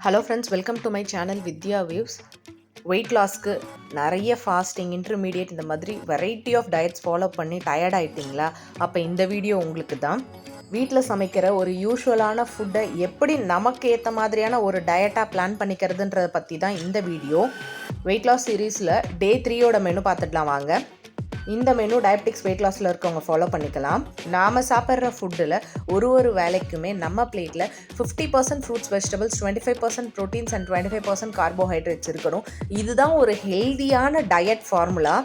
Hello friends welcome to my channel Vidya views weight லாஸ்க்கு நிறைய fasting intermediate இந்த மாதிரி variety of diets follow பண்ணி tired ஆகிட்டிங்களா அப்போ இந்த வீடியோ உங்களுக்கு தான். வீட்டில் சமைக்கிற ஒரு யூஷுவலான ஃபுட்டை எப்படி நமக்கு ஏற்ற மாதிரியான ஒரு டயட்டாக பிளான் பண்ணிக்கிறதுன்றதை பற்றி தான் இந்த வீடியோ வெயிட் லாஸ் சீரீஸில் டே த்ரீயோட மெனு பார்த்துடலாம் வாங்க. இந்த மெனு டயபெட்டிக்ஸ் வெயிட் லாஸில் இருக்கவங்க ஃபாலோ பண்ணிக்கலாம். நாம் சாப்பிட்ற ஃபுட்டில் ஒரு ஒரு வேலைக்குமே நம்ம பிளேட்டில் fifty percent fruits vegetables twenty five percent proteins and twenty five percent carbohydrates இருக்கணும். இதுதான் ஒரு ஹெல்தியான diet formula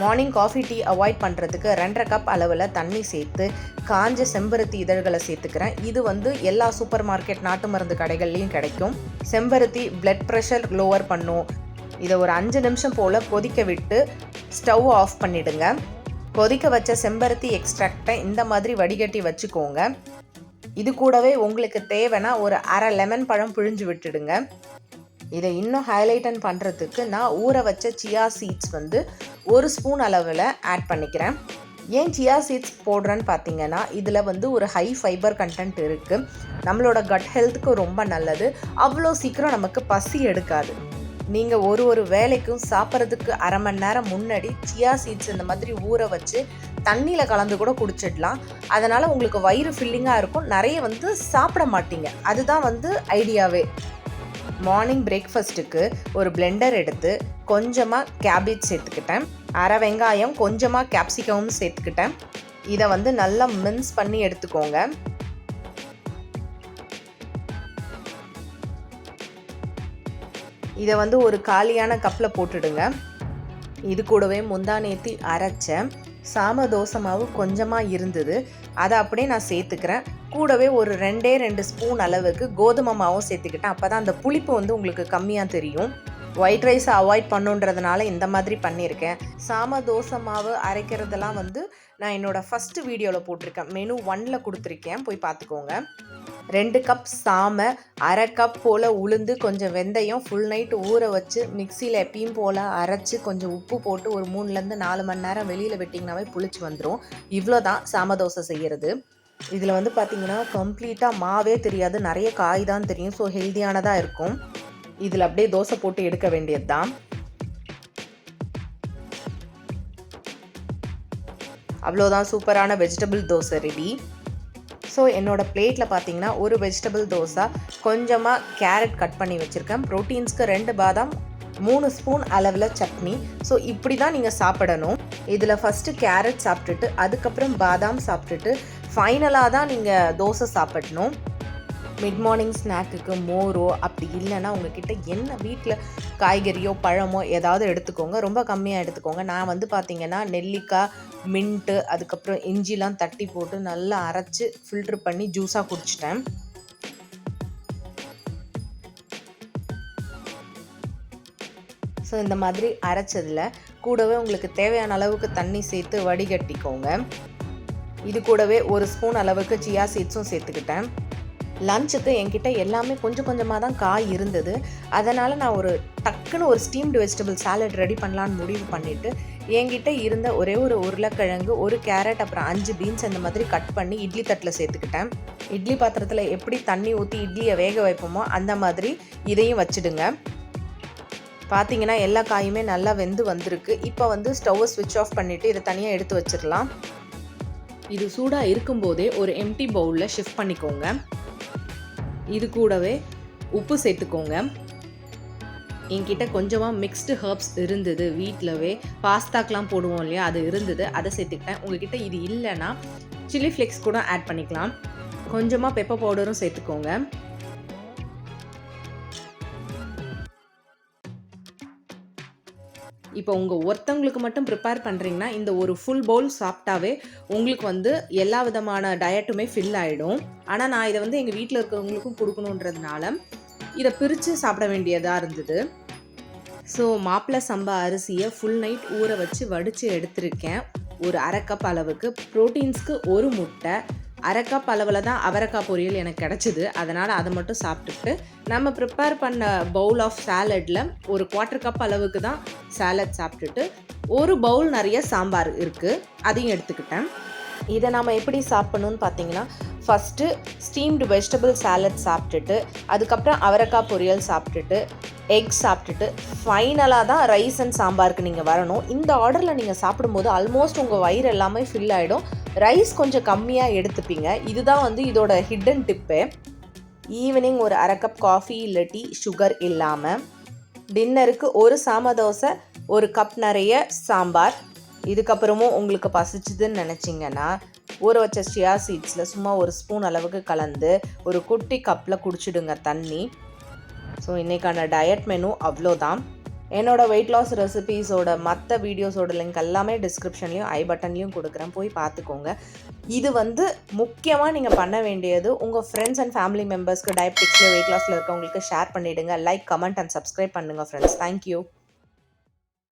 morning coffee tea avoid பண்ணுறதுக்கு ரெண்டரை கப் அளவில் தண்ணி சேர்த்து காஞ்ச செம்பருத்தி இதழ்களை சேர்த்துக்கிறேன். இது வந்து எல்லா சூப்பர் மார்க்கெட் நாட்டு மருந்து கடைகள்லையும் கிடைக்கும். செம்பருத்தி பிளட் ப்ரெஷர் லோவர் பண்ணும். இதை ஒரு அஞ்சு நிமிஷம் போல் கொதிக்க விட்டு ஸ்டவ் ஆஃப் பண்ணிடுங்க. கொதிக்க வச்ச செம்பருத்தி எக்ஸ்ட்ராக்டை இந்த மாதிரி வடிகட்டி வச்சுக்கோங்க. இது கூடவே உங்களுக்கு தேவைன்னா ஒரு அரை லெமன் பழம் பிழிஞ்சு விட்டுடுங்க. இதை இன்னும் ஹைலைட்டன் பண்ணுறதுக்கு நான் ஊற வச்ச சியா சீட்ஸ் வந்து ஒரு ஸ்பூன் அளவில் ஆட் பண்ணிக்கிறேன். ஏன் சியா சீட்ஸ் போடுறேன்னு பார்த்தீங்கன்னா இதில் வந்து ஒரு ஹை ஃபைபர் கண்டென்ட் இருக்குது நம்மளோட கட் ஹெல்த்துக்கு ரொம்ப நல்லது. அவ்வளோ சீக்கிரம் நமக்கு பசி எடுக்காது. நீங்கள் ஒரு ஒரு வேலைக்கும் சாப்பிட்றதுக்கு அரை மணி நேரம் முன்னாடி சியா சீட்ஸ் இந்த மாதிரி ஊற வச்சு தண்ணியில் கலந்து கூட குடிச்சிடலாம். அதனால் உங்களுக்கு வயிறு ஃபில்லிங்காக இருக்கும். நிறைய வந்து சாப்பிட மாட்டீங்க. அதுதான் வந்து ஐடியாவே. மார்னிங் பிரேக்ஃபாஸ்ட்டுக்கு ஒரு பிளெண்டர் எடுத்து கொஞ்சமாக கேபேஜ் சேர்த்துக்கிட்டேன். அரை வெங்காயம் கொஞ்சமாக கேப்சிகமும் சேர்த்துக்கிட்டேன். இதை வந்து நல்லா மின்ஸ் பண்ணி எடுத்துக்கோங்க. இதை வந்து ஒரு காலியான கப்பில் போட்டுடுங்க. இது கூடவே முந்தானேத்தி அரைச்சேன் அரைச்ச சாம தோசை மாவு கொஞ்சமாக இருந்தது. அதை அப்படியே நான் சேர்த்துக்கிறேன். கூடவே ஒரு ரெண்டே ரெண்டு ஸ்பூன் அளவுக்கு கோதுமை மாவும் சேர்த்துக்கிட்டேன். அப்போ தான் அந்த புளிப்பு வந்து உங்களுக்கு கம்மியாக தெரியும். ஒயிட் ரைஸை அவாய்ட் பண்ணுன்றதுனால இந்த மாதிரி பண்ணியிருக்கேன். சாம தோசை மாவு அரைக்கிறதெல்லாம் வந்து நான் என்னோடய ஃபஸ்ட்டு வீடியோவில் போட்டிருக்கேன். மெனு ஒன்னில் கொடுத்துருக்கேன். போய் பார்த்துக்கோங்க. ரெண்டு கப் சாமை அரை கப் போல் உளுந்து கொஞ்சம் வெந்தயம் ஃபுல் நைட் ஊற வச்சு மிக்சியில் எப்பயும் போல் அரைச்சி கொஞ்சம் உப்பு போட்டு ஒரு மூணுலேருந்து நாலு மணி நேரம் வெளியில் விட்டிங்கனாவே புளிச்சு வந்துடும் இவ்வளோ தான் சாம தோசை செய்கிறது இதில் வந்து பார்த்திங்கன்னா கம்ப்ளீட்டாக மாவே தெரியாது. நிறைய காய் தான் தெரியும். ஸோ ஹெல்த்தியானதாக இருக்கும். இதில் அப்படியே தோசை போட்டு எடுக்க வேண்டியது தான் அவ்வளோதான் சூப்பரான வெஜிடபிள் தோசை ரெடி ஸோ என்னோடய பிளேட்டில் பார்த்தீங்கன்னா ஒரு வெஜிடபிள் தோசை கொஞ்சமாக கேரட் கட் பண்ணி வச்சுருக்கேன். ப்ரோட்டீன்ஸ்க்கு ரெண்டு பாதாம் மூணு ஸ்பூன் அளவில் சட்னி. ஸோ இப்படி தான் நீங்கள் சாப்பிடணும். இதில் ஃபஸ்ட்டு கேரட் சாப்பிட்டுட்டு அதுக்கப்புறம் பாதாம் சாப்பிட்டுட்டு ஃபைனலாக தான் நீங்கள் தோசை சாப்பிடணும். மிட் மார்னிங் ஸ்நாக்குக்கு மோரோ அப்படி இல்லைன்னா உங்ககிட்ட என்ன வீட்டில் காய்கறியோ பழமோ ஏதாவது எடுத்துக்கோங்க. ரொம்ப கம்மியாக எடுத்துக்கோங்க. நான் வந்து பார்த்திங்கன்னா நெல்லிக்காய் மின்ட்டு அதுக்கப்புறம் இஞ்சிலாம் தட்டி போட்டு நல்லா அரைச்சி ஃபில்ட்ரு பண்ணி ஜூஸாக குடிச்சிட்டேன். ஸோ இந்த மாதிரி அரைச்சதில் கூடவே உங்களுக்கு தேவையான அளவுக்கு தண்ணி சேர்த்து வடிகட்டிக்கோங்க. இது கூடவே ஒரு ஸ்பூன் அளவுக்கு சியா சீட்ஸும் சேர்த்துக்கிட்டேன். லஞ்சுக்கு என்கிட்ட எல்லாமே கொஞ்சம் கொஞ்சமாக தான் காய் இருந்தது. அதனால் நான் ஒரு டக்குன்னு ஒரு ஸ்டீம்டு வெஜிடபிள் சாலட் ரெடி பண்ணலான்னு முடிவு பண்ணிவிட்டு என்கிட்ட இருந்த ஒரே ஒரு உருளைக்கிழங்கு ஒரு கேரட் அப்புறம் அஞ்சு பீன்ஸ் அந்த மாதிரி கட் பண்ணி இட்லி தட்டில் சேர்த்துக்கிட்டேன். இட்லி பாத்திரத்தில் எப்படி தண்ணி ஊற்றி இட்லியை வேக வைப்போமோ அந்த மாதிரி இதையும் வச்சுடுங்க. பார்த்தீங்கன்னா எல்லா காயுமே நல்லா வெந்து வந்திருக்கு. இப்போ வந்து ஸ்டவ்வை ஸ்விட்ச் ஆஃப் பண்ணிவிட்டு இதை தனியாக எடுத்து வச்சிடலாம். இது சூடாக இருக்கும்போதே ஒரு எம்டி பவுலில் ஷிஃப்ட் பண்ணிக்கோங்க. இது கூடவே உப்பு சேர்த்துக்கோங்க. என்கிட்ட கொஞ்சமாக மிக்ஸ்டு ஹர்ப்ஸ் இருந்தது வீட்டிலவே பாஸ்தாக்கெலாம் போடுவோம் இல்லையா அது இருந்தது. அதை சேர்த்துக்கிட்டேன். உங்ககிட்ட இது இல்லைன்னா சில்லி ஃப்ளேக்ஸ் கூட ஆட் பண்ணிக்கலாம். கொஞ்சமாக பெப்பர் பவுடரும் சேர்த்துக்கோங்க. இப்போ உங்கள் ஒருத்தவங்களுக்கு மட்டும் ப்ரிப்பேர் பண்ணுறீங்கன்னா இந்த ஒரு ஃபுல் பவுல் சாப்பிட்டாவே உங்களுக்கு வந்து எல்லா விதமான டயட்டுமே ஃபில் ஆகிடும் ஆனால் நான் இதை வந்து எங்கள் வீட்டில் இருக்கிறவங்களுக்கும் கொடுக்கணுன்றதுனால இதை பிரித்து சாப்பிட வேண்டியதாக இருந்தது. ஸோ மாப்பிள்ளை சம்பா அரிசியை ஃபுல் நைட் ஊற வச்சு வடித்து எடுத்திருக்கேன். ஒரு அரை கப் அளவுக்கு ப்ரோட்டீன்ஸ்க்கு ஒரு முட்டை. அரைக்காப் அளவில் தான் அவரைக்காய் பொரியல் எனக்கு கிடச்சிது. அதனால் அதை மட்டும் சாப்பிட்டுட்டு நம்ம ப்ரிப்பேர் பண்ண பவுல் ஆஃப் சாலடில் ஒரு குவார்ட்டர் கப் அளவுக்கு தான் சாலட் சாப்பிட்டுட்டு ஒரு பவுல் நிறைய சாம்பார் இருக்குது அதையும் எடுத்துக்கிட்டேன். இதை நாம் எப்படி சாப்பிட்ணுன்னு பார்த்தீங்கன்னா ஃபஸ்ட்டு ஸ்டீம்டு வெஜிடபிள் சாலட் சாப்பிட்டுட்டு அதுக்கப்புறம் அவரைக்காய் பொரியல் சாப்பிட்டுட்டு எக் சாப்பிட்டுட்டு ஃபைனலாக தான் ரைஸ் அண்ட் சாம்பாருக்கு நீங்கள் வரணும். இந்த ஆர்டரில் நீங்கள் சாப்பிடும்போது ஆல்மோஸ்ட் உங்கள் வயிறு எல்லாமே ஃபில் ஆகிடும் ரைஸ் கொஞ்சம் கம்மியாக எடுத்துப்பீங்க. இதுதான் வந்து இதோட ஹிடன் டிப்பு ஈவினிங் ஒரு அரை கப் காஃபி இல்லை டீ சுகர் இல்லாமல் டின்னருக்கு ஒரு சாம தோசை ஒரு கப் நிறைய சாம்பார். இதுக்கப்புறமும் உங்களுக்கு பசிச்சுதுன்னு நினச்சிங்கன்னா ஊற வச்ச சியா சீட்ஸில் சும்மா ஒரு ஸ்பூன் அளவுக்கு கலந்து ஒரு குட்டி கப்பில் குடிச்சிடுங்க தண்ணி. ஸோ இன்றைக்கான டயட் மெனு அவ்வளோதான். என்னோட வெயிட் லாஸ் ரெசிபீஸோட மற்ற வீடியோஸோட லிங்க் எல்லாமே டிஸ்கிரிப்ஷன்லேயும் ஐ பட்டன்லேயும் கொடுக்குறேன். போய் பார்த்துக்கோங்க. இது வந்து முக்கியமாக நீங்கள் பண்ண வேண்டியது உங்கள் ஃப்ரெண்ட்ஸ் அண்ட் ஃபேமிலி மெம்பர்ஸ்க்கு டயபெட்டிக்ஸில் வெயிட் லாஸில் இருக்கவங்களுக்கு ஷேர் பண்ணிவிடுங்க லைக் கமெண்ட் அண்ட் சப்ஸ்கிரைப் பண்ணுங்கள் ஃப்ரெண்ட்ஸ் தேங்க்யூ